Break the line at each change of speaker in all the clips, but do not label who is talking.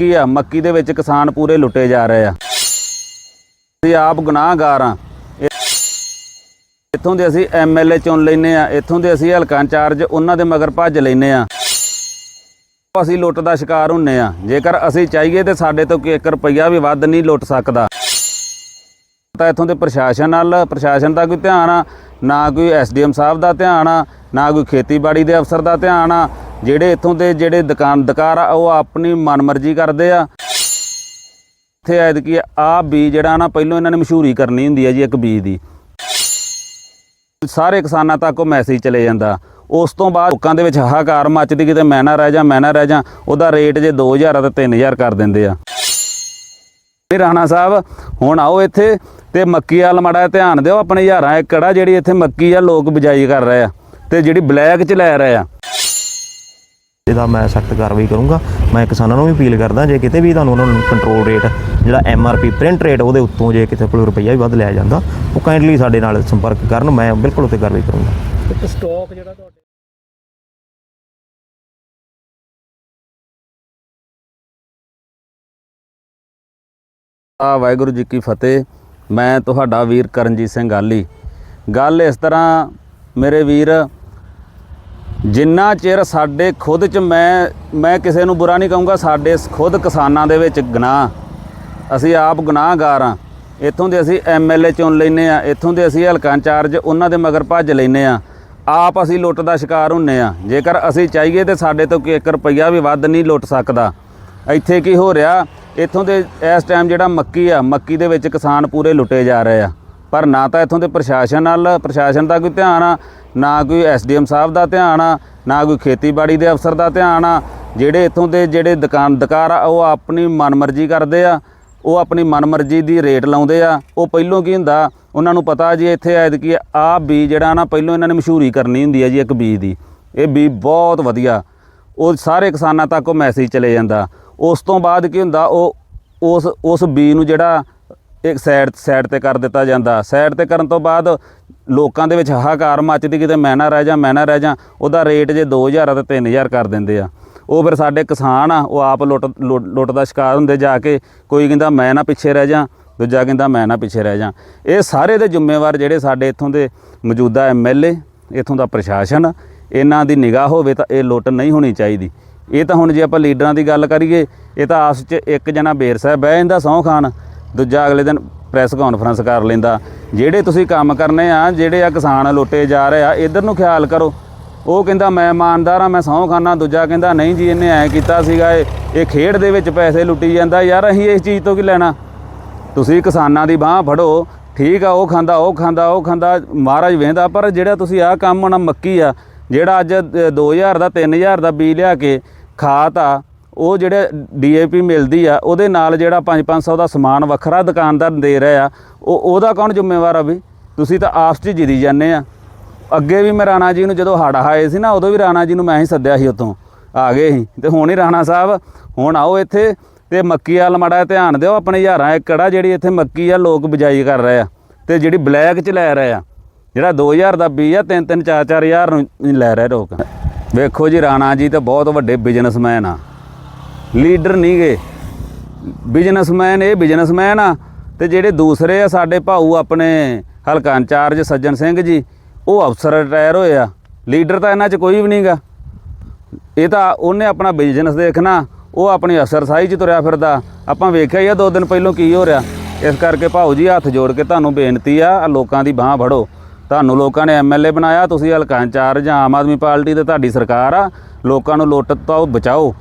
ਮੱਕੀ ਆ? ਮੱਕੀ ਦੇ ਵਿੱਚ ਕਿਸਾਨ ਪੂਰੇ ਲੁੱਟੇ ਜਾ ਰਹੇ ਆ। ਅਸੀਂ ਆਪ ਗੁਨਾਹਗਾਰ ਆ। ਇੱਥੋਂ ਦੇ ਅਸੀਂ ਐਮਐਲਏ ਚੁਣ ਲੈਨੇ ਆ। ਇੱਥੋਂ ਦੇ ਅਸੀਂ ਹਲਕਾ ਇੰਚਾਰਜ, ਉਹਨਾਂ ਦੇ ਮਗਰ ਭੱਜ ਲੈਨੇ ਆ। ਅਸੀਂ ਲੁੱਟ ਦਾ ਸ਼ਿਕਾਰ ਹੁੰਨੇ ਆ। ਜੇਕਰ ਅਸੀਂ ਚਾਹੀਏ ਤੇ ਸਾਡੇ ਤੋਂ ਕੋਈ 1 ਰੁਪਈਆ ਵੀ ਵੱਧ ਨਹੀਂ ਲੁੱਟ ਸਕਦਾ। ਤਾਂ ਇੱਥੋਂ ਦੇ ਪ੍ਰਸ਼ਾਸਨ ਨਾਲ, ਪ੍ਰਸ਼ਾਸਨ ਦਾ ਕੋਈ ਧਿਆਨ ਆ, ਨਾ ਕੋਈ ਐਸਡੀਐਮ ਸਾਹਿਬ ਦਾ ਧਿਆਨ ਆ। ਨਾ ਕੋਈ ਖੇਤੀਬਾੜੀ ਦੇ ਅਫਸਰ ਦਾ ਧਿਆਨ ਆ। ਜਿਹੜੇ ਇੱਥੋਂ ਦੇ ਜਿਹੜੇ ਦੁਕਾਨਦਾਰ ਆ, ਉਹ ਆਪਣੀ ਮਨਮਰਜ਼ੀ ਕਰਦੇ ਆ। ਇੱਥੇ ਐਤਕੀ ਆ ਬੀ ਜਿਹੜਾ ਨਾ ਪਹਿਲੋਂ ਇਹਨਾਂ ਨੇ ਮਸ਼ਹੂਰੀ ਕਰਨੀ ਹੁੰਦੀ ਹੈ ਜੀ, ਇੱਕ ਬੀਜ ਦੀ। ਸਾਰੇ ਕਿਸਾਨਾਂ ਤੱਕ ਉਹ ਮੈਸੇਜ ਚਲੇ ਜਾਂਦਾ। ਉਸ ਤੋਂ ਬਾਅਦ ਲੋਕਾਂ ਦੇ ਵਿੱਚ ਹਾਹਾਕਾਰ ਮੱਚਦੀ, ਕਿਤੇ ਮੈਂ ਨਾ ਰਹਿ ਜਾ, ਮੈਂ ਨਾ ਰਹਿ ਜਾ, ਉਹਦਾ ਰੇਟ ਜੇ 2000 ਆ ਤੇ 3000 ਕਰ ਦਿੰਦੇ ਆ। ਇਹ ਰਾਣਾ ਸਾਹਿਬ, ਹੁਣ ਆਓ ਇੱਥੇ ਤੇ ਮੱਕੀ ਵਾਲ ਮੜਾ ਧਿਆਨ ਦਿਓ, ਆਪਣੇ ਹਜ਼ਾਰਾਂ ਏਕੜ ਆ ਜਿਹੜੀ ਇੱਥੇ ਮੱਕੀ ਆ, ਲੋਕ ਬਿਜਾਈ ਕਰ ਰਹੇ ਆ। ਤੇ ਜਿਹੜੀ ਬਲੈਕ ਚ ਲੈ ਰਹੇ ਆ।
ਇਹਦਾ ਮੈਂ ਸਖਤ ਕਾਰਵਾਈ ਕਰੂੰਗਾ। ਮੈਂ ਕਿਸਾਨਾਂ ਨੂੰ ਵੀ ਅਪੀਲ ਕਰਦਾ ਜੇ ਕਿਤੇ ਵੀ ਤੁਹਾਨੂੰ ਉਹਨਾਂ ਨੂੰ ਕੰਟਰੋਲ ਰੇਟ ਜਿਹੜਾ ਐਮਆਰਪੀ ਪ੍ਰਿੰਟ ਰੇਟ ਉਹਦੇ ਉੱਤੋਂ ਜੇ ਕਿਤੇ ਕੋਈ ਰੁਪਈਆ ਵੀ ਵੱਧ ਲਿਆ ਜਾਂਦਾ ਉਹ ਕਾਈਂਡਲੀ ਸਾਡੇ ਨਾਲ ਸੰਪਰਕ ਕਰਨ ਮੈਂ ਬਿਲਕੁਲ ਉੱਤੇ ਕਾਰਵਾਈ ਕਰੂੰਗਾ।
ਇੱਕ ਸਟਾਕ ਜਿਹੜਾ ਤੁਹਾਡੇ
ਆ ਵਾਹਿਗੁਰੂ ਜੀ ਕੀ ਫਤਿਹ। ਮੈਂ ਤੁਹਾਡਾ ਵੀਰ ਕਰਨਜੀਤ ਸਿੰਘ ਗਾਲੀ। ਗੱਲ ਇਸ ਤਰ੍ਹਾਂ ਮੇਰੇ ਵੀਰ ਜਿੰਨਾ ਚਿਰ ਸਾਡੇ ਖੁਦ ਚ ਮੈਂ ਮੈਂ ਕਿਸੇ ਨੂੰ ਬੁਰਾ ਨਹੀਂ ਕਹੂੰਗਾ, ਸਾਡੇ ਖੁਦ ਕਿਸਾਨਾਂ ਦੇ ਵਿੱਚ ਗੁਨਾਹ। ਅਸੀਂ ਆਪ ਗੁਨਾਹਗਾਰ ਆ ਇੱਥੋਂ ਦੇ ਅਸੀਂ ਐਮਐਲਏ ਚੁਣ ਲੈਨੇ ਆ ਇੱਥੋਂ ਦੇ ਅਸੀਂ ਹਲਕਾ ਇੰਚਾਰਜ, ਉਹਨਾਂ ਦੇ ਮਗਰ ਭੱਜ ਲੈਨੇ ਆ ਆਪ ਅਸੀਂ ਲੁੱਟ ਦਾ ਸ਼ਿਕਾਰ ਹੁੰਨੇ ਆ ਜੇਕਰ ਅਸੀਂ ਚਾਹੀਏ ਤੇ ਸਾਡੇ ਤੋਂ ਕੋਈ 1 ਰੁਪਈਆ ਵੀ ਵੱਧ ਨਹੀਂ ਲੁੱਟ ਸਕਦਾ। ਇੱਥੇ ਕੀ ਹੋ ਰਿਹਾ? ਇੱਥੋਂ ਦੇ, ਇਸ ਟਾਈਮ ਜਿਹੜਾ ਮੱਕੀ ਆ, ਮੱਕੀ ਦੇ ਵਿੱਚ ਕਿਸਾਨ ਪੂਰੇ ਲੁੱਟੇ ਜਾ ਰਹੇ ਆ। ਪਰ ਨਾ ਤਾਂ ਇੱਥੋਂ ਦੇ ਪ੍ਰਸ਼ਾਸਨ ਨਾਲ, ਪ੍ਰਸ਼ਾਸਨ ਦਾ ਕੋਈ ਧਿਆਨ ਆ ਨਾ ਕੋਈ ਐਸਡੀਐਮ ਸਾਹਿਬ ਦਾ ਧਿਆਨ ਆ, ਨਾ ਕੋਈ ਖੇਤੀਬਾੜੀ ਦੇ ਅਫਸਰ ਦਾ ਧਿਆਨ ਆ। ਜਿਹੜੇ ਇੱਥੋਂ ਦੇ ਜਿਹੜੇ ਦੁਕਾਨਦਾਰ ਆ, ਉਹ ਆਪਣੀ ਮਨਮਰਜ਼ੀ ਕਰਦੇ ਆ, ਉਹ ਆਪਣੀ ਮਨਮਰਜ਼ੀ ਦੀ ਰੇਟ ਲਾਉਂਦੇ ਆ। ਉਹ ਪਹਿਲੋਂ ਕੀ ਹੁੰਦਾ, ਉਹਨਾਂ ਨੂੰ ਪਤਾ ਜੀ ਇੱਥੇ ਐਤਕੀ ਆ ਬੀ ਜਿਹੜਾ ਨਾ, ਪਹਿਲੋਂ ਇਹਨਾਂ ਨੇ ਮਸ਼ਹੂਰੀ ਕਰਨੀ ਹੁੰਦੀ ਹੈ ਜੀ ਇੱਕ ਬੀ ਦੀ। ਇਹ ਬੀ ਬਹੁਤ ਵਧੀਆ। ਉਹ ਸਾਰੇ ਕਿਸਾਨਾਂ ਤੱਕ ਉਹ ਮੈਸੇਜ ਚਲੇ ਜਾਂਦਾ। ਉਸ ਤੋਂ ਬਾਅਦ ਕੀ ਹੁੰਦਾ, ਉਹ ਉਸ ਉਸ ਬੀ ਨੂੰ ਜਿਹੜਾ ਇੱਕ ਸਾਈਡ ਸਾਈਡ ਤੇ ਕਰ ਦਿੱਤਾ ਜਾਂਦਾ। ਸਾਈਡ ਤੇ ਕਰਨ ਤੋਂ ਬਾਅਦ ਲੋਕਾਂ ਦੇ ਵਿੱਚ ਹਾਹਾਕਾਰ ਮੱਚਦੀ, ਕਿਤੇ ਮੈਂ ਨਾ ਰਹਿ ਜਾ, ਮੈਂ ਨਾ ਰਹਿ ਜਾ, ਉਹਦਾ ਰੇਟ ਜੇ 2000 ਆ ਤੇ 3000 ਕਰ ਦਿੰਦੇ ਆ। ਉਹ ਫਿਰ ਸਾਡੇ ਕਿਸਾਨ ਆ, ਉਹ ਆਪ ਲੁੱਟ ਲੁੱਟ ਲੁੱਟ ਦਾ ਸ਼ਿਕਾਰ ਹੁੰਦੇ ਜਾ ਕੇ ਕੋਈ ਕਹਿੰਦਾ ਮੈਂ ਨਾ ਪਿੱਛੇ ਰਹਿ ਜਾ, ਦੂਜਾ ਕਹਿੰਦਾ ਮੈਂ ਨਾ ਪਿੱਛੇ ਰਹਿ ਜਾ। ਇਹ ਸਾਰੇ ਦੇ ਜ਼ਿੰਮੇਵਾਰ ਜਿਹੜੇ ਸਾਡੇ ਇੱਥੋਂ ਦੇ ਮੌਜੂਦਾ ਐਮਐਲਏ ਇੱਥੋਂ ਦਾ ਪ੍ਰਸ਼ਾਸਨ, ਇਹਨਾਂ ਦੀ ਨਿਗਾਹ ਹੋਵੇ ਤਾਂ ਇਹ ਲੁੱਟ ਨਹੀਂ ਹੋਣੀ ਚਾਹੀਦੀ। ਇਹ ਤਾਂ ਹੁਣ ਜੇ ਆਪਾਂ ਲੀਡਰਾਂ ਦੀ ਗੱਲ ਕਰੀਏ, ਇਹ ਤਾਂ ਆਸ 'ਚ ਇੱਕ ਜਣਾ ਬੇਰ ਸਾਹਿਬ ਬਹਿ ਜਾਂਦਾ ਸਹੁੰ ਖਾਨ। ਦੂਜਾ ਅਗਲੇ ਦਿਨ ਪ੍ਰੈਸ ਕਾਨਫਰੰਸ ਕਰ ਲੈਂਦਾ, ਜਿਹੜੇ ਤੁਸੀਂ ਕੰਮ ਕਰਨੇ ਆ, ਜਿਹੜੇ ਆ ਕਿਸਾਨ ਲੁੱਟੇ ਜਾ ਰਹੇ ਆ, ਇਧਰ ਨੂੰ ਖਿਆਲ ਕਰੋ। ਉਹ ਕਹਿੰਦਾ, ਮੈਂ ਇਮਾਨਦਾਰ ਆ, ਮੈਂ ਸਹੁੰ ਖਾਨਾ ਦੂਜਾ ਕਹਿੰਦਾ, ਨਹੀਂ ਜੀ, ਇਹਨੇ ਐ ਕੀਤਾ ਸੀਗਾ, ਇਹ ਇਹ ਖੇਡ ਦੇ ਵਿੱਚ ਪੈਸੇ ਲੁੱਟੀ ਜਾਂਦਾ, ਯਾਰ ਅਸੀਂ ਇਸ ਚੀਜ਼ ਤੋਂ ਕੀ ਲੈਣਾ? ਤੁਸੀਂ ਕਿਸਾਨਾਂ ਦੀ ਬਾਹ ਫੜੋ, ਠੀਕ ਆ, ਉਹ ਖਾਂਦਾ ਉਹ ਖਾਂਦਾ ਉਹ ਖਾਂਦਾ, ਮਹਾਰਾਜ ਵੇਂਦਾ, ਪਰ ਜਿਹੜਾ ਤੁਸੀਂ ਆਹ ਕੰਮ ਨਾ ਮੱਕੀ ਆ, ਜਿਹੜਾ ਅੱਜ 2000 ਦਾ 3000 ਦਾ ਬੀ ਲਿਆ ਕੇ ਖਾਤ ਆ ਉਹ ਜਿਹੜੇ ਡੀਏਪੀ ਮਿਲਦੀ ਆ, ਉਹਦੇ ਨਾਲ ਜਿਹੜਾ 5-500 ਦਾ ਸਮਾਨ ਵੱਖਰਾ ਦੁਕਾਨਦਾਰ ਦੇ ਰਿਹਾ ਆ, ਉਹ, ਉਹਦਾ ਕੌਣ ਜ਼ਿੰਮੇਵਾਰ ਆ ਵੀ? ਤੁਸੀਂ ਤਾਂ ਆਪਸ 'ਚ ਜਿਰੀ ਜਾਂਦੇ ਆ। ਅੱਗੇ ਵੀ ਮੈਂ ਰਾਣਾ ਜੀ ਨੂੰ ਜਦੋਂ ਹੜ ਆਏ ਸੀ ਨਾ, ਉਦੋਂ ਵੀ ਰਾਣਾ ਜੀ ਨੂੰ ਮੈਂ ਹੀ ਸੱਦਿਆ ਸੀ ਉੱਥੋਂ, ਆ ਗਏ ਸੀ। ਤੇ ਹੁਣ ਹੀ ਰਾਣਾ ਸਾਹਿਬ, ਹੁਣ ਆਓ ਇੱਥੇ ਤੇ ਮੱਕੀ ਵਾਲ ਮੜਾ ਧਿਆਨ ਦਿਓ, ਆਪਣੇ ਹਜ਼ਾਰਾਂ ਏਕੜ ਆ ਜਿਹੜੀ ਇੱਥੇ ਮੱਕੀ ਆ ਲੋਕ ਬਿਜਾਈ ਕਰ ਰਹੇ ਆ, ਤੇ ਜਿਹੜੀ ਬਲੈਕ ਚ ਲੈ ਰਹੇ ਆ, ਜਿਹੜਾ 2000 ਦਾ ਬੀ ਆ 3 3 4 4000 ਨੂੰ ਲੈ ਰਹੇ ਲੋਕ। ਵੇਖੋ ਜੀ, ਰਾਣਾ ਜੀ ਤਾਂ ਬਹੁਤ ਵੱਡੇ ਬਿਜ਼ਨਸਮੈਨ ਆ। ਲੀਡਰ ਨਹੀਂ ਗੇ। ਬਿਜ਼ਨਸਮੈਨ ਇਹ ਬਿਜ਼ਨਸਮੈਨ ਆ ਤੇ ਜਿਹੜੇ ਦੂਸਰੇ ਆ ਸਾਡੇ ਭਾਊ ਆਪਣੇ ਹਲਕਾ ਇੰਚਾਰਜ ਸੱਜਣ ਸਿੰਘ ਜੀ, ਉਹ ਅਫਸਰ ਰਿਟਾਇਰ ਹੋਏ ਆ। ਲੀਡਰ ਤਾਂ ਇਹਨਾਂ 'ਚ ਕੋਈ ਵੀ ਨਹੀਂਗਾ ਇਹ ਤਾਂ ਉਹਨੇ ਆਪਣਾ ਬਿਜ਼ਨਸ ਦੇਖਣਾ, ਉਹ ਆਪਣੀ ਅਫਸਰਸਾਈ 'ਚ ਤੁਰਿਆ ਫਿਰਦਾ। ਆਪਾਂ ਵੇਖਿਆ ਹੀ ਆ ਦੋ ਦਿਨ ਪਹਿਲਾਂ ਕੀ ਹੋ ਰਿਹਾ। ਇਸ ਕਰਕੇ ਭਾਊ ਜੀ ਹੱਥ ਜੋੜ ਕੇ ਤੁਹਾਨੂੰ ਬੇਨਤੀ ਆ ਆਹ ਲੋਕਾਂ ਦੀ ਬਾਹ ਫੜੋ। ਤੁਹਾਨੂੰ ਲੋਕਾਂ ਨੇ ਐਮਐਲਏ ਬਣਾਇਆ, ਤੁਸੀਂ ਹਲਕਾ ਇੰਚਾਰਜ ਜਾਂ ਆਮ ਆਦਮੀ ਪਾਰਟੀ ਤੇ ਤੁਹਾਡੀ ਸਰਕਾਰ ਆ। ਲੋਕਾਂ ਨੂੰ ਲੁੱਟ ਤੋਂ ਬਚਾਓ।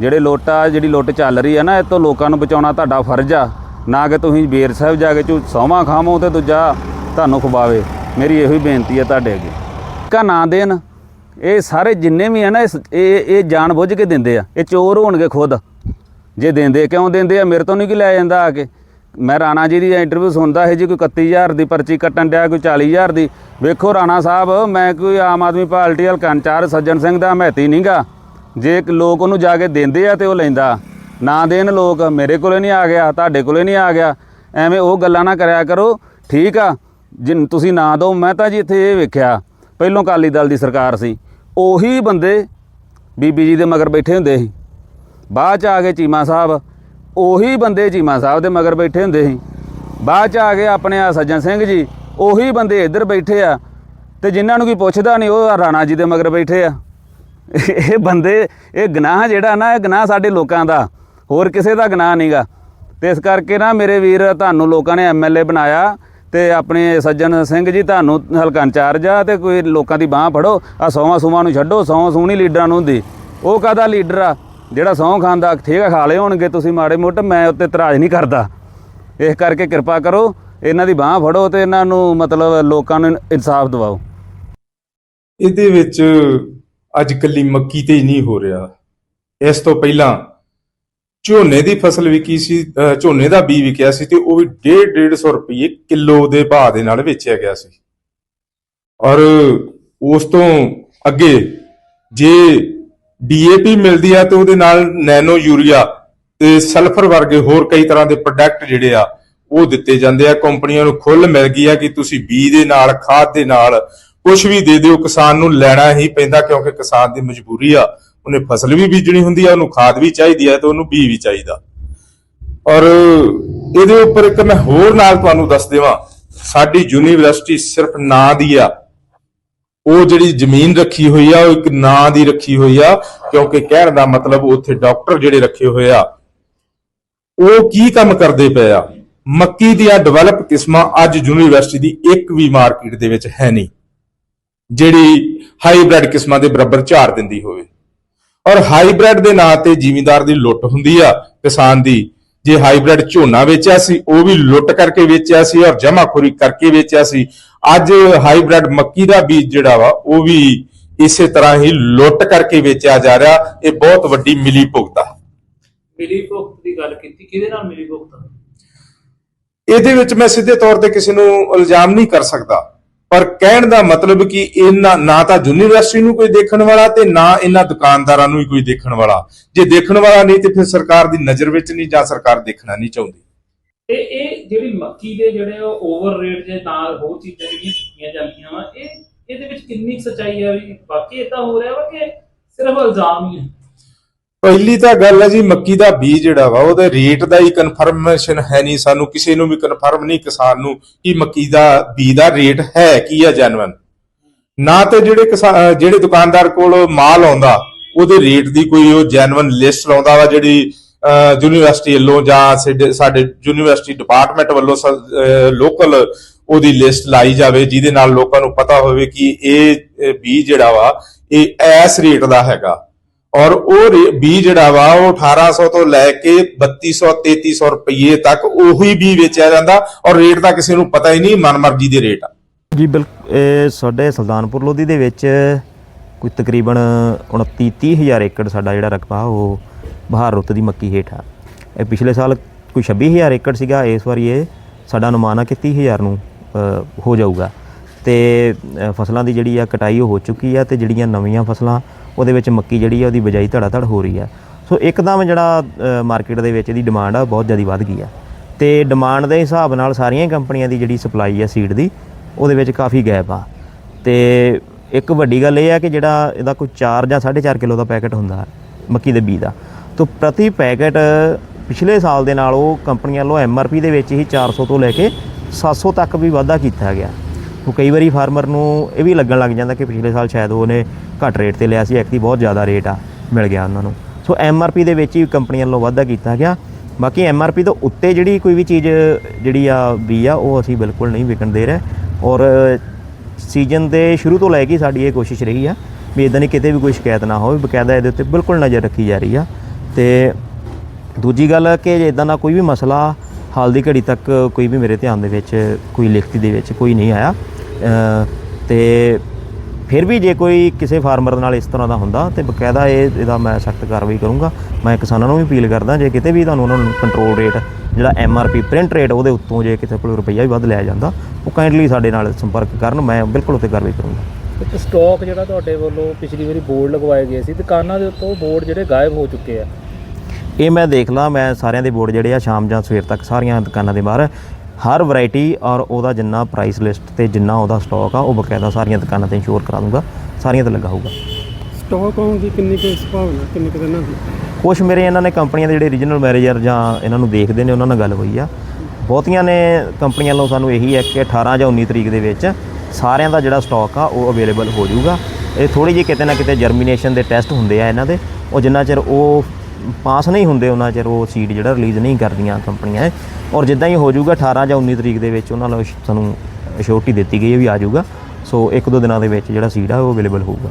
ਜਿਹੜੇ ਲੁੱਟ ਆ ਜਿਹੜੀ ਲੁੱਟ ਚੱਲ ਰਹੀ ਆ ਨਾ, ਇਹ ਤੋਂ ਲੋਕਾਂ ਨੂੰ ਬਚਾਉਣਾ ਤੁਹਾਡਾ ਫਰਜ਼ ਆ। ਨਾ ਕਿ ਤੁਸੀਂ ਬੇਰ ਸਾਹਿਬ ਜਾ ਕੇ ਝੂ ਸੌਵਾਂ ਖਾਵੋ ਤੇ ਦੂਜਾ ਤੁਹਾਨੂੰ ਖਵਾਵੇ। ਮੇਰੀ ਇਹੋ ਹੀ ਬੇਨਤੀ ਆ ਤੁਹਾਡੇ ਅੱਗੇ। ਕਾ ਨਾ ਦੇਣ। ਇਹ ਸਾਰੇ ਜਿੰਨੇ ਵੀ ਆ ਨਾ ਇਹ ਇਹ ਜਾਣ ਬੁੱਝ ਕੇ ਦਿੰਦੇ ਆ। ਇਹ ਚੋਰ ਹੋਣਗੇ ਖੁਦ। ਜੇ ਦਿੰਦੇ, ਕਿਉਂ ਦਿੰਦੇ ਆ? ਮੇਰੇ ਤੋਂ ਨਹੀਂ ਕਿ ਲੈ ਜਾਂਦਾ ਆ ਕੇ। ਮੈਂ ਰਾਣਾ ਜੀ ਦੀ ਇੰਟਰਵਿਊ ਸੁਣਦਾ ਹੈ ਜੀ, ਕੋਈ 31000 ਦੀ ਪਰਚੀ ਕੱਟਣ ਡਿਆ, ਕੋਈ 40000 ਦੀ। ਵੇਖੋ ਰਾਣਾ ਸਾਹਿਬ, ਮੈਂ ਕੋਈ ਆਮ ਆਦਮੀ ਪਾਰਟੀ ਹਲਕਾ ਇੰਚਾਰਜ ਸੱਜਣ ਸਿੰਘ ਦਾ ਮਹਿਤੀ ਨਹੀਂਗਾ ਜੇ ਲੋਕ ਉਹਨੂੰ ਜਾ ਕੇ ਦਿੰਦੇ ਆ ਤੇ ਉਹ ਲੈਂਦਾ, ਨਾ ਦੇਣ ਲੋਕ ਮੇਰੇ ਕੋਲੇ ਨਹੀਂ ਆ ਗਿਆ, ਤੁਹਾਡੇ ਕੋਲੇ ਨਹੀਂ ਆ ਗਿਆ, ਐਵੇਂ ਉਹ ਗੱਲਾਂ ਨਾ ਕਰਿਆ ਕਰੋ, ਠੀਕ ਆ? ਜਿਨ ਤੁਸੀਂ ਨਾ ਦਿਓ, ਮੈਂ ਤਾਂ ਜੀ ਇੱਥੇ ਇਹ ਵੇਖਿਆ, ਪਹਿਲੋਂ ਅਕਾਲੀ ਦਲ ਦੀ ਸਰਕਾਰ ਸੀ, ਉਹੀ ਬੰਦੇ ਬੀਬੀ ਜੀ ਦੇ ਮਗਰ ਬੈਠੇ ਹੁੰਦੇ ਸੀ, ਬਾਅਦ ਚ ਆ ਗਏ ਚੀਮਾ ਸਾਹਿਬ, ਉਹੀ ਬੰਦੇ ਚੀਮਾ ਸਾਹਿਬ ਦੇ ਮਗਰ ਬੈਠੇ ਹੁੰਦੇ ਸੀ, ਬਾਅਦ ਚ ਆ ਗਏ ਆਪਣੇ ਆ ਸੱਜਣ ਸਿੰਘ ਜੀ, ਉਹੀ ਬੰਦੇ ਇੱਧਰ ਬੈਠੇ ਆ, ਤੇ ਜਿਨ੍ਹਾਂ ਨੂੰ ਕੋਈ ਪੁੱਛਦਾ ਨਹੀਂ, ਉਹ ਰਾਣਾ ਜੀ ਦੇ ਮਗਰ ਬੈਠੇ ਆ। ਇਹ ਬੰਦੇ, ਇਹ ਗਨਾਹ ਜਿਹੜਾ ਨਾ, ਇਹ ਗਨਾਹ ਸਾਡੇ ਲੋਕਾਂ ਦਾ। ਹੋਰ ਕਿਸੇ ਦਾ ਗੁਨਾਹ ਨਹੀਂਗਾ ਤੇ ਇਸ ਕਰਕੇ ਨਾ ਮੇਰੇ ਵੀਰ, ਤੁਹਾਨੂੰ ਲੋਕਾਂ ਨੇ ਐਮਐਲਏ ਬਣਾਇਆ ਤੇ ਆਪਣੇ ਸੱਜਣ ਸਿੰਘ ਜੀ ਤੁਹਾਨੂੰ ਹਲਕਾ ਇੰਚਾਰਜ ਆ ਤੇ ਕੋਈ ਲੋਕਾਂ ਦੀ ਬਾਹ ਫੜੋ। ਆ ਸੌਵਾਂ ਸੂਵਾਂ ਨੂੰ ਛੱਡੋ ਸੌ ਸੂਣੀ ਲੀਡਰਾਂ ਨੂੰ ਹੁੰਦੀ ਉਹ ਕਾਹਦਾ ਲੀਡਰ ਆ? ਜਿਹੜਾ ਸਹੁੰ ਖਾਂਦਾ, ਠੀਕ ਆ, ਖਾ ਲਏ ਹੋਣਗੇ ਤੁਸੀਂ ਮਾੜੇ ਮੋਟ, ਮੈਂ ਉੱਤੇ ਇਤਰਾਜ਼ ਨਹੀਂ ਕਰਦਾ। ਇਸ ਕਰਕੇ ਕਿਰਪਾ ਕਰੋ, ਇਹਨਾਂ ਦੀ ਬਾਹ ਫੜੋ ਤੇ ਇਹਨਾਂ ਨੂੰ ਮਤਲਬ ਲੋਕਾਂ ਨੂੰ ਇਨਸਾਫ ਦਿਵਾਓ।
ਇਹਦੇ ਵਿੱਚ ਅੱਜ ਕੱਲੀ ਮੱਕੀ ਤੇ ਹੀ ਨਹੀਂ ਹੋ ਰਿਹਾ। ਇਸ ਤੋਂ ਪਹਿਲਾਂ ਝੋਨੇ ਦੀ ਫਸਲ ਵਿਕੀ ਸੀ ਝੋਨੇ ਦਾ ਬੀਜ ਵਿਕਿਆ ਸੀ ਤੇ ਉਹ ਵੀ 1.5 150 ਰੁਪਏ ਕਿਲੋ ਦੇ ਭਾਅ ਦੇ ਨਾਲ ਵੇਚਿਆ ਗਿਆ ਸੀ। ਔਰ ਉਸ ਤੋਂ ਅੱਗੇ ਜੇ ਡੀਏਪੀ ਮਿਲਦੀ ਆ ਤੇ ਉਹਦੇ ਨਾਲ ਨੈਨੋ ਯੂਰੀਆ ਤੇ ਸਲਫਰ ਵਰਗੇ ਹੋਰ ਕਈ ਤਰ੍ਹਾਂ ਦੇ ਪ੍ਰੋਡਕਟ ਜਿਹੜੇ ਆ, ਉਹ ਦਿੱਤੇ ਜਾਂਦੇ ਆ। ਕੰਪਨੀਆਂ ਨੂੰ ਖੁੱਲ ਮਿਲ ਗਈ ਆ ਕਿ ਤੁਸੀਂ ਬੀ ਦੇ ਨਾਲ, ਖਾਦ ਦੇ ਨਾਲ ਕੁਝ ਵੀ ਦੇ ਦਿਓ, ਕਿਸਾਨ ਨੂੰ ਲੈਣਾ ਹੀ ਪੈਂਦਾ ਕਿਉਂਕਿ ਕਿਸਾਨ ਦੀ ਮਜਬੂਰੀ ਆ। ਉਹਨੇ ਫਸਲ ਵੀ ਬੀਜਣੀ ਹੁੰਦੀ ਆ, ਉਹਨੂੰ ਖਾਦ ਵੀ ਚਾਹੀਦੀ ਆ ਤੇ ਉਹਨੂੰ ਬੀ ਵੀ ਚਾਹੀਦਾ। ਔਰ ਇਹਦੇ ਉੱਪਰ ਇੱਕ ਮੈਂ ਹੋਰ ਨਾਲ ਤੁਹਾਨੂੰ ਦੱਸ ਦੇਵਾਂ। ਸਾਡੀ ਯੂਨੀਵਰਸਿਟੀ ਸਿਰਫ ਨਾਂ ਦੀ ਆ। ਉਹ ਜਿਹੜੀ ਜ਼ਮੀਨ ਰੱਖੀ ਹੋਈ ਆ, ਉਹ ਇੱਕ ਨਾਂ ਦੀ ਰੱਖੀ ਹੋਈ ਆ, ਕਿਉਂਕਿ ਕਹਿਣ ਦਾ ਮਤਲਬ ਉੱਥੇ ਡਾਕਟਰ ਜਿਹੜੇ ਰੱਖੇ ਹੋਏ ਆ, ਉਹ ਕੀ ਕੰਮ ਕਰਦੇ ਪਏ ਆ? ਮੱਕੀ ਦੀਆਂ ਡਿਵੈਲਪ ਕਿਸਮਾਂ ਅੱਜ ਯੂਨੀਵਰਸਿਟੀ ਦੀ ਇੱਕ ਵੀ ਮਾਰਕੀਟ ਦੇ ਵਿੱਚ ਹੈ ਨਹੀਂ। ਜਿਹੜੀ ਹਾਈਬ੍ਰਿਡ ਕਿਸਮਾਂ ਦੇ ਬਰਾਬਰ ਝਾੜ ਦਿੰਦੀ ਹੋਵੇ। ਔਰ ਹਾਈਬ੍ਰਿਡ ਦੇ ਨਾਂ ਤੇ ਜ਼ਿਮੀਂਦਾਰ ਦੀ ਲੁੱਟ ਹੁੰਦੀ ਆ ਕਿਸਾਨ ਦੀ। ਜੇ ਹਾਈਬ੍ਰਿਡ ਝੋਨਾ ਵੇਚਿਆ ਸੀ ਉਹ ਵੀ ਲੁੱਟ ਕਰਕੇ ਵੇਚਿਆ ਸੀ ਔਰ ਜਮਾਖੋਰੀ ਕਰਕੇ ਵੇਚਿਆ ਸੀ। ਅੱਜ ਹਾਈਬ੍ਰਿਡ ਮੱਕੀ ਦਾ ਬੀਜ ਜਿਹੜਾ ਵਾ ਉਹ ਵੀ ਇਸੇ ਤਰ੍ਹਾਂ ਹੀ ਲੁੱਟ ਕਰਕੇ ਵੇਚਿਆ ਜਾ ਰਿਹਾ। ਇਹ ਬਹੁਤ ਵੱਡੀ ਮਿਲੀ ਭੁਗਤਾ।
ਮਿਲੀ ਭੁਗਤ ਦੀ ਗੱਲ ਕੀਤੀ ਕਿਹਦੇ ਨਾਲ ਮਿਲੀ ਭੁਗਤ?
ਇਹਦੇ ਵਿੱਚ ਮੈਂ ਸਿੱਧੇ ਤੌਰ ਤੇ ਕਿਸੇ ਨੂੰ ਇਲਜ਼ਾਮ ਨਹੀਂ ਕਰ ਸਕਦਾ। ਪਰ ਕਹਿਣ ਦਾ ਮਤਲਬ ਕਿ ਇਹਨਾਂ ਨਾ ਤਾਂ ਯੂਨੀਵਰਸਿਟੀ ਨੂੰ ਕੋਈ ਦੇਖਣ ਵਾਲਾ ਤੇ ਨਾ ਇਹਨਾਂ ਦੁਕਾਨਦਾਰਾਂ ਨੂੰ ਹੀ ਕੋਈ ਦੇਖਣ ਵਾਲਾ। ਜੇ ਦੇਖਣ ਵਾਲਾ ਨਹੀਂ ਤੇ ਫਿਰ ਸਰਕਾਰ ਦੀ ਨਜ਼ਰ ਵਿੱਚ ਨਹੀਂ ਜਾਂ ਸਰਕਾਰ ਦੇਖਣਾ ਨਹੀਂ ਚਾਹੁੰਦੀ।
ਤੇ ਇਹ ਜਿਹੜੀ ਮੱਕੀ ਦੇ ਜਿਹੜੇ ਓਵਰ ਰੇਟ ਦੇ ਨਾਲ ਹੋਰ ਚੀਜ਼ਾਂ ਜਿਹੜੀਆਂ ਕੀਤੀਆਂ ਜਾਂਦੀਆਂ ਵਾ, ਇਹ ਇਹਦੇ ਵਿੱਚ ਕਿੰਨੀ ਕੁ ਸੱਚਾਈ ਹੈ ਵੀ ਬਾਕੀ ਇਦਾਂ ਹੋ ਰਿਹਾ ਵਾ ਕਿ ਸਿਰਫ ਇਲਜ਼ਾਮ ਹੀ ਹੈ
ਪਹਿਲੀ ਤਾਂ ਗੱਲ ਹੈ ਜੀ, ਮੱਕੀ ਦਾ ਬੀਜ ਜਿਹੜਾ ਵਾ, ਉਹਦੇ ਰੇਟ ਦਾ ਹੀ ਕਨਫਰਮੇਸ਼ਨ ਹੈ ਨਹੀਂ ਸਾਨੂੰ, ਕਿਸੇ ਨੂੰ ਵੀ ਕਨਫਰਮ ਨਹੀਂ, ਕਿਸਾਨ ਨੂੰ ਕਿ ਮੱਕੀ ਦਾ ਬੀਜ ਦਾ ਰੇਟ ਹੈ ਕੀ ਆ ਜੈਨੂਇਨ ਨਾ ਤੇ ਜਿਹੜੇ ਕਿਸਾ- ਜਿਹੜੇ ਦੁਕਾਨਦਾਰ ਕੋਲ ਮਾਲ ਆਉਂਦਾ, ਉਹਦੇ ਰੇਟ ਦੀ ਕੋਈ ਉਹ ਜੈਨੂਇਨ ਲਿਸਟ ਲਾਉਂਦਾ ਵਾ ਜਿਹੜੀ ਯੂਨੀਵਰਸਿਟੀ ਵੱਲੋਂ ਜਾਂ ਸਾਡੇ- ਸਾਡੇ ਯੂਨੀਵਰਸਿਟੀ ਡਿਪਾਰਟਮੈਂਟ ਵੱਲੋਂ ਲੋਕਲ ਉਹਦੀ ਲਿਸਟ ਲਾਈ ਜਾਵੇ, ਜਿਹਦੇ ਨਾਲ ਲੋਕਾਂ ਨੂੰ ਪਤਾ ਹੋਵੇ ਕਿ ਇਹ ਇਹ ਬੀਜ ਜਿਹੜਾ ਵਾ, ਇਹ ਐਸ ਰੇਟ ਦਾ ਹੈਗਾ। ਔਰ ਉਹ ਰੇ- ਬੀਜ ਜਿਹੜਾ ਵਾ, ਉਹ 1800 ਤੋਂ ਲੈ ਕੇ 3200 3300 ਰੁਪਏ ਤੱਕ ਉਹੀ ਬੀ ਵੇਚਿਆ ਜਾਂਦਾ ਔਰ ਰੇਟ ਤਾਂ ਕਿਸੇ ਨੂੰ ਪਤਾ ਹੀ ਨਹੀਂ, ਮਨਮਰਜ਼ੀ ਦੇ ਰੇਟ ਆ।
ਜੀ ਬਿਲਕੁਲ ਸਾਡੇ ਸੁਲਤਾਨਪੁਰ ਲੋਧੀ ਦੇ ਵਿੱਚ ਕੋਈ ਤਕਰੀਬਨ 29 30 ਹਜ਼ਾਰ ਏਕੜ ਸਾਡਾ ਜਿਹੜਾ ਰਕਬਾ, ਉਹ ਬਹਾਰ ਰੁੱਤ ਦੀ ਮੱਕੀ ਹੇਠ ਆ। ਇਹ ਪਿਛਲੇ ਸਾਲ ਕੋਈ 26 ਹਜ਼ਾਰ ਏਕੜ ਸੀਗਾ, ਇਸ ਵਾਰੀ ਇਹ ਸਾਡਾ ਅਨੁਮਾਨ ਆ ਕਿ 30 ਹਜ਼ਾਰ ਨੂੰ ਹੋ ਜਾਊਗਾ। ਤੇ ਫਸਲਾਂ ਦੀ ਜਿਹੜੀ ਆ ਕਟਾਈ ਉਹ ਹੋ ਚੁੱਕੀ ਆ ਤੇ ਜਿਹੜੀਆਂ ਨਵੀਆਂ ਫਸਲਾਂ ਉਹਦੇ ਵਿੱਚ ਮੱਕੀ ਜਿਹੜੀ ਆ, ਉਹਦੀ ਬਜਾਈ ਧੜਾ ਧੜ ਹੋ ਰਹੀ ਆ। ਸੋ ਇੱਕਦਮ ਜਿਹੜਾ ਮਾਰਕੀਟ ਦੇ ਵਿੱਚ ਇਹਦੀ ਡਿਮਾਂਡ ਆ ਬਹੁਤ ਜ਼ਿਆਦਾ ਵੱਧ ਗਈ ਆ। ਤੇ ਡਿਮਾਂਡ ਦੇ ਹਿਸਾਬ ਨਾਲ ਸਾਰੀਆਂ ਹੀ ਕੰਪਨੀਆਂ ਦੀ ਜਿਹੜੀ ਸਪਲਾਈ ਆ ਸੀਡ ਦੀ, ਉਹਦੇ ਵਿੱਚ ਕਾਫੀ ਗੈਪ ਆ। ਤੇ ਇੱਕ ਵੱਡੀ ਗੱਲ ਇਹ ਆ ਕਿ ਜਿਹੜਾ ਇਹਦਾ ਕੋਈ 4 ਜਾਂ 4.5 ਕਿਲੋ ਦਾ ਪੈਕੇਟ ਹੁੰਦਾ, ਮੱਕੀ ਦੇ ਬੀਜ ਦਾ। ਤੋਂ ਪ੍ਰਤੀ ਪੈਕੇਟ ਪਿਛਲੇ ਸਾਲ ਦੇ ਨਾਲ ਉਹ ਕੰਪਨੀਆਂ ਵੱਲੋਂ ਐਮਆਰਪੀ ਦੇ ਵਿੱਚ ਹੀ 400 ਤੋਂ ਲੈ ਕੇ 700 ਤੱਕ ਵੀ ਵਾਧਾ ਕੀਤਾ ਗਿਆ। ਉਹ ਕਈ ਵਾਰੀ ਫਾਰਮਰ ਨੂੰ ਇਹ ਵੀ ਲੱਗਣ ਲੱਗ ਜਾਂਦਾ ਕਿ ਪਿਛਲੇ ਸਾਲ ਸ਼ਾਇਦ ਉਹਨੇ ਘੱਟ ਰੇਟ ਤੇ ਲਿਆ ਸੀ ਐਕਤੀ ਬਹੁਤ ਜ਼ਿਆਦਾ ਰੇਟ ਆ, ਮਿਲ ਗਿਆ ਉਹਨਾਂ ਨੂੰ। ਸੋ ਐਮਆਰਪੀ ਦੇ ਵਿੱਚ ਹੀ ਕੰਪਨੀਆਂ ਵੱਲੋਂ ਵਾਧਾ ਕੀਤਾ ਗਿਆ। ਬਾਕੀ ਐਮਆਰਪੀ ਤੋਂ ਉੱਤੇ ਜਿਹੜੀ ਕੋਈ ਵੀ ਚੀਜ਼ ਜਿਹੜੀ ਆ ਵੀ ਆ, ਉਹ ਅਸੀਂ ਬਿਲਕੁਲ ਨਹੀਂ ਵਿਕਣ ਦੇ ਰਹੇ। ਔਰ ਸੀਜ਼ਨ ਦੇ ਸ਼ੁਰੂ ਤੋਂ ਲੈ ਕੇ ਸਾਡੀ ਇਹ ਕੋਸ਼ਿਸ਼ ਰਹੀ ਆ ਵੀ ਇਦਾਂ ਨਹੀਂ ਕਿਤੇ ਵੀ ਕੋਈ ਸ਼ਿਕਾਇਤ ਨਾ ਹੋਵੇ, ਬਕਾਇਦਾ ਇਹਦੇ ਉੱਤੇ ਬਿਲਕੁਲ ਨਜ਼ਰ ਰੱਖੀ ਜਾ ਰਹੀ ਆ। ਤੇ ਦੂਜੀ ਗੱਲ ਕਿ ਜੇ ਇਦਾਂ ਦਾ ਕੋਈ ਵੀ ਮਸਲਾ ਹਾਲ ਦੀ ਘੜੀ ਤੱਕ ਕੋਈ ਵੀ ਮੇਰੇ ਧਿਆਨ ਦੇ ਵਿੱਚ, ਕੋਈ ਲਿਖਤੀ ਦੇ ਵਿੱਚ ਕੋਈ ਨਹੀਂ ਆਇਆ ਤੇ ਫਿਰ ਵੀ ਜੇ ਕੋਈ ਕਿਸੇ ਫਾਰਮਰ ਨਾਲ ਇਸ ਤਰ੍ਹਾਂ ਦਾ ਹੁੰਦਾ ਤੇ ਬਕਾਇਦਾ ਇਹ ਇਹਦਾ ਮੈਂ ਸਖਤ ਕਾਰਵਾਈ ਕਰੂੰਗਾ। ਮੈਂ ਕਿਸਾਨਾਂ ਨੂੰ ਵੀ ਅਪੀਲ ਕਰਦਾ ਜੇ ਕਿਤੇ ਵੀ ਤੁਹਾਨੂੰ ਉਹਨਾਂ ਨੂੰ ਕੰਟਰੋਲ ਰੇਟ ਜਿਹੜਾ ਐਮਆਰਪੀ ਪ੍ਰਿੰਟ ਰੇਟ ਉਹਦੇ ਉੱਤੋਂ ਜੇ ਕਿਤੇ ਕੋਲ ਰੁਪਈਆ ਵੀ ਵੱਧ ਲਿਆ ਜਾਂਦਾ ਉਹ ਕਾਈਂਡਲੀ ਸਾਡੇ ਨਾਲ ਸੰਪਰਕ ਕਰਨ ਮੈਂ ਬਿਲਕੁਲ ਉੱਤੇ ਕਾਰਵਾਈ ਕਰੂੰਗਾ।
ਇੱਕ ਸਟਾਕ ਜਿਹੜਾ ਤੁਹਾਡੇ ਵੱਲੋਂ ਪਿਛਲੀ ਵਾਰੀ ਬੋਰਡ ਲਗਵਾਏ ਗਏ ਸੀ ਦੁਕਾਨਾਂ ਦੇ ਉੱਤੋਂ ਬੋਰਡ ਜਿਹੜੇ ਗਾਇਬ ਹੋ ਚੁੱਕੇ ਆ।
ਇਹ ਮੈਂ ਦੇਖ ਲਾਂ ਮੈਂ ਸਾਰਿਆਂ ਦੇ ਬੋਰਡ ਜਿਹੜੇ ਆ ਸ਼ਾਮ ਜਾਂ ਸਵੇਰ ਤੱਕ ਸਾਰੀਆਂ ਦੁਕਾਨਾਂ ਦੇ ਬਾਹਰ ਹਰ ਵੈਰਾਈਟੀ ਔਰ ਉਹਦਾ ਜਿੰਨਾ ਪ੍ਰਾਈਸ ਲਿਸਟ ਤੇ ਜਿੰਨਾ ਉਹਦਾ ਸਟਾਕ ਆ ਉਹ ਬਕਾਇਦਾ ਸਾਰੀਆਂ ਦੁਕਾਨਾਂ ਤੇ ਇੰਸ਼ੋਰ ਕਰਾ ਦੂੰਗਾ ਸਾਰੀਆਂ ਤੇ ਲੱਗਾ ਹੋਊਗਾ।
ਸਟਾਕ ਆਉਣ ਦੀ ਕਿੰਨੀ ਕੁ ਸੰਭਾਵਨਾ ਕਿੰਨੇ ਕੁ ਦਿਨਾਂ ਦੀ?
ਕੁਝ ਮੇਰੇ ਇਹਨਾਂ ਨੇ ਕੰਪਨੀਆਂ ਦੇ ਜਿਹੜੇ ਰੀਜਨਲ ਮੈਨੇਜਰ ਜਾਂ ਇਹਨਾਂ ਨੂੰ ਦੇਖਦੇ ਨੇ ਉਹਨਾਂ ਨਾਲ ਗੱਲ ਹੋਈ ਆ। ਬਹੁਤੀਆਂ ਨੇ ਕੰਪਨੀਆਂ ਵੱਲੋਂ ਸਾਨੂੰ ਇਹੀ ਹੈ ਕਿ 18 ਜਾਂ 19 ਤਰੀਕ ਦੇ ਵਿੱਚ ਸਾਰਿਆਂ ਦਾ ਜਿਹੜਾ ਸਟਾਕ ਆ ਉਹ ਅਵੇਲੇਬਲ ਹੋ ਜਾਊਗਾ। ਇਹ ਥੋੜੀ ਜਿਹੀ ਕਿਤੇ ਨਾ ਕਿਤੇ ਜਰਮੀਨੇਸ਼ਨ ਦੇ ਟੈਸਟ ਹੁੰਦੇ ਆ ਇਹਨਾਂ ਦੇ। ਉਹ ਜਿੰਨਾ ਚਿਰ ਉਹ ਪਾਸ ਨਹੀਂ ਹੁੰਦੇ ਉਹਨਾਂ ਚਿਰ ਉਹ ਸੀਟ ਜਿਹੜਾ ਰਿਲੀਜ਼ ਨਹੀਂ ਕਰਦੀਆਂ ਕੰਪਨੀਆਂ ਇਹ। ਔਰ ਜਿੱਦਾਂ ਹੀ ਹੋ ਜਾਊਗਾ 18 ਜਾਂ 19 ਤਰੀਕ ਦੇ ਵਿੱਚ ਉਹਨਾਂ ਨੂੰ ਸਾਨੂੰ ਅਸ਼ੋਰਟੀ ਦਿੱਤੀ ਗਈ ਹੈ ਵੀ ਆ ਜਾਊਗਾ ਸੋ ਇੱਕ ਦੋ ਦਿਨਾਂ ਦੇ ਵਿੱਚ ਜਿਹੜਾ ਸੀਟ ਆ, ਉਹ ਅਵੇਲੇਬਲ ਹੋਊਗਾ